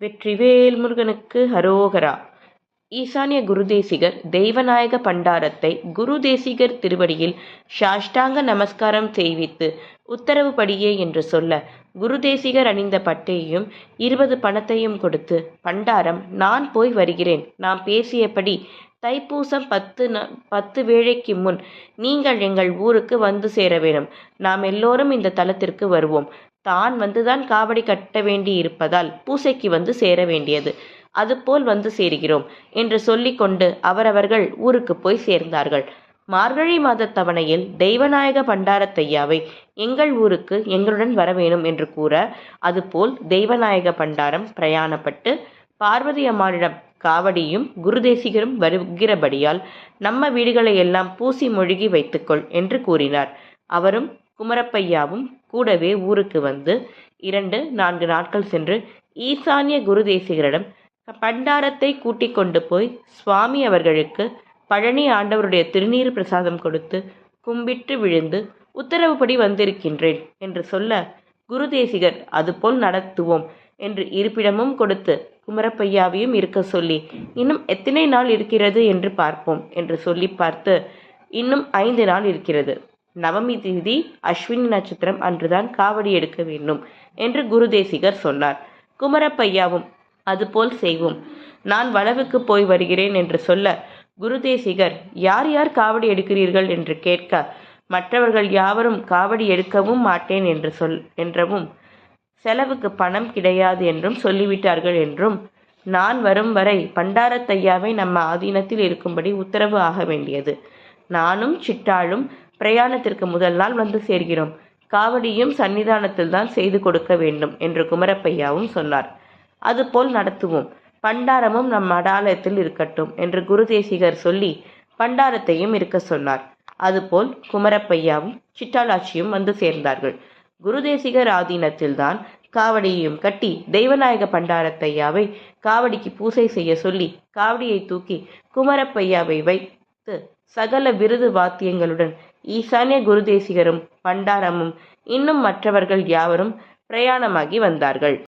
வெற்றிவேல் முருகனுக்கு ஹரோகரா. ஈசானிய குருதேசிகர் தெய்வநாயக பண்டாரத்தை குருதேசிகர் திருவடியில் சாஷ்டாங்க நமஸ்காரம் செய்வித்து உத்தரவுப்படியே என்று சொல்ல குருதேசிகர் அணிந்த பட்டையையும் இருபது பணத்தையும் கொடுத்து பண்டாரம் நான் போய் வருகிறேன். நாம் பேசியபடி தைப்பூசம் பத்து ந- பத்து வேளைக்கு முன் நீங்கள் எங்கள் ஊருக்கு வந்து சேர வேண்டும். நாம் எல்லோரும் இந்த தலத்திற்கு வருவோம். தான் வந்துதான் காவடி கட்ட வேண்டி இருப்பதால் பூசைக்கு வந்து சேர வேண்டியது. அதுபோல் வந்து சேருகிறோம் என்று சொல்லிக்கொண்டு அவரவர்கள் ஊருக்கு போய் சேர்ந்தார்கள். மார்கழி மாதத் தவணையில் தெய்வநாயக பண்டாரத்தையாவை எங்கள் ஊருக்கு எங்களுடன் வர வேணும் என்று கூற அதுபோல் தெய்வநாயக பண்டாரம் பிரயாணப்பட்டு பார்வதி அம்மாளிடம் காவடியும் குருதேசிகரும் வருகிறபடியால் நம்ம வீடுகளை எல்லாம் பூசி மொழிகி வைத்துக்கொள் என்று கூறினார். அவரும் குமரப்பையாவும் கூடவே ஊருக்கு வந்து இரண்டு நான்கு நாட்கள் சென்று ஈசானிய குருதேசிகரிடம் பண்டாரத்தை கூட்டிக் கொண்டு போய் சுவாமி அவர்களுக்கு பழனி ஆண்டவருடைய திருநீர் பிரசாதம் கொடுத்து கும்பிட்டு விழுந்து உத்தரவுப்படி வந்திருக்கின்றேன் என்று சொல்ல குருதேசிகர் அதுபோல் நடத்துவோம் என்று இருப்பிடமும் கொடுத்து குமரப்பையாவையும் இருக்க சொல்லி இன்னும் எத்தனை நாள் இருக்கிறது? என்று பார்ப்போம் என்று சொல்லி பார்த்து இன்னும் ஐந்து நாள் இருக்கிறது. நவமி திதி அஸ்வினி நட்சத்திரம் அன்றுதான் காவடி எடுக்க வேண்டும் என்று குருதேசிகர் சொன்னார். குமரப்பையாவும் அதுபோல் செய்வோம். நான் வளவுக்கு போய் வருகிறேன் என்று சொல்ல குருதேசிகர் யார் யார் காவடி எடுக்கிறீர்கள்? என்று கேட்க மற்றவர்கள் யாவரும் காவடி எடுக்கவும் மாட்டேன் என்று சொல் என்றவும் செலவுக்கு பணம் கிடையாது என்றும் சொல்லிவிட்டார்கள் என்றும் நான் வரும் வரை பண்டாரத்தையாவை நம்ம ஆதீனத்தில் இருக்கும்படி உத்தரவு ஆக வேண்டியது. நானும் சிட்டாளும் பிரயாணத்திற்கு முதல் நாள் வந்து சேர்கிறோம். காவடியும் சன்னிதானத்தில் தான் செய்து கொடுக்க வேண்டும் என்று குமரப்பையாவும் சொன்னார். அதுபோல் நடத்துவோம். பண்டாரமும் நம் அடாலயத்தில் இருக்கட்டும் என்று குருதேசிகர் சொல்லி பண்டாரத்தையும் இருக்க சொன்னார். அதுபோல் குமரப்பையாவும் சிட்டாலாட்சியும் வந்து சேர்ந்தார்கள். குருதேசிகர் ஆதீனத்தில்தான் காவடியையும் கட்டி தெய்வநாயக பண்டாரத்தையாவை காவடிக்கு பூசை செய்ய சொல்லி காவடியை தூக்கி குமரப்பையாவை வைத்து சகல விருது வாத்தியங்களுடன் ஈசான்ய குருதேசிகரும் பண்டாரமும் இன்னும் மற்றவர்கள் யாவரும் பிரயாணமாகி வந்தார்கள்.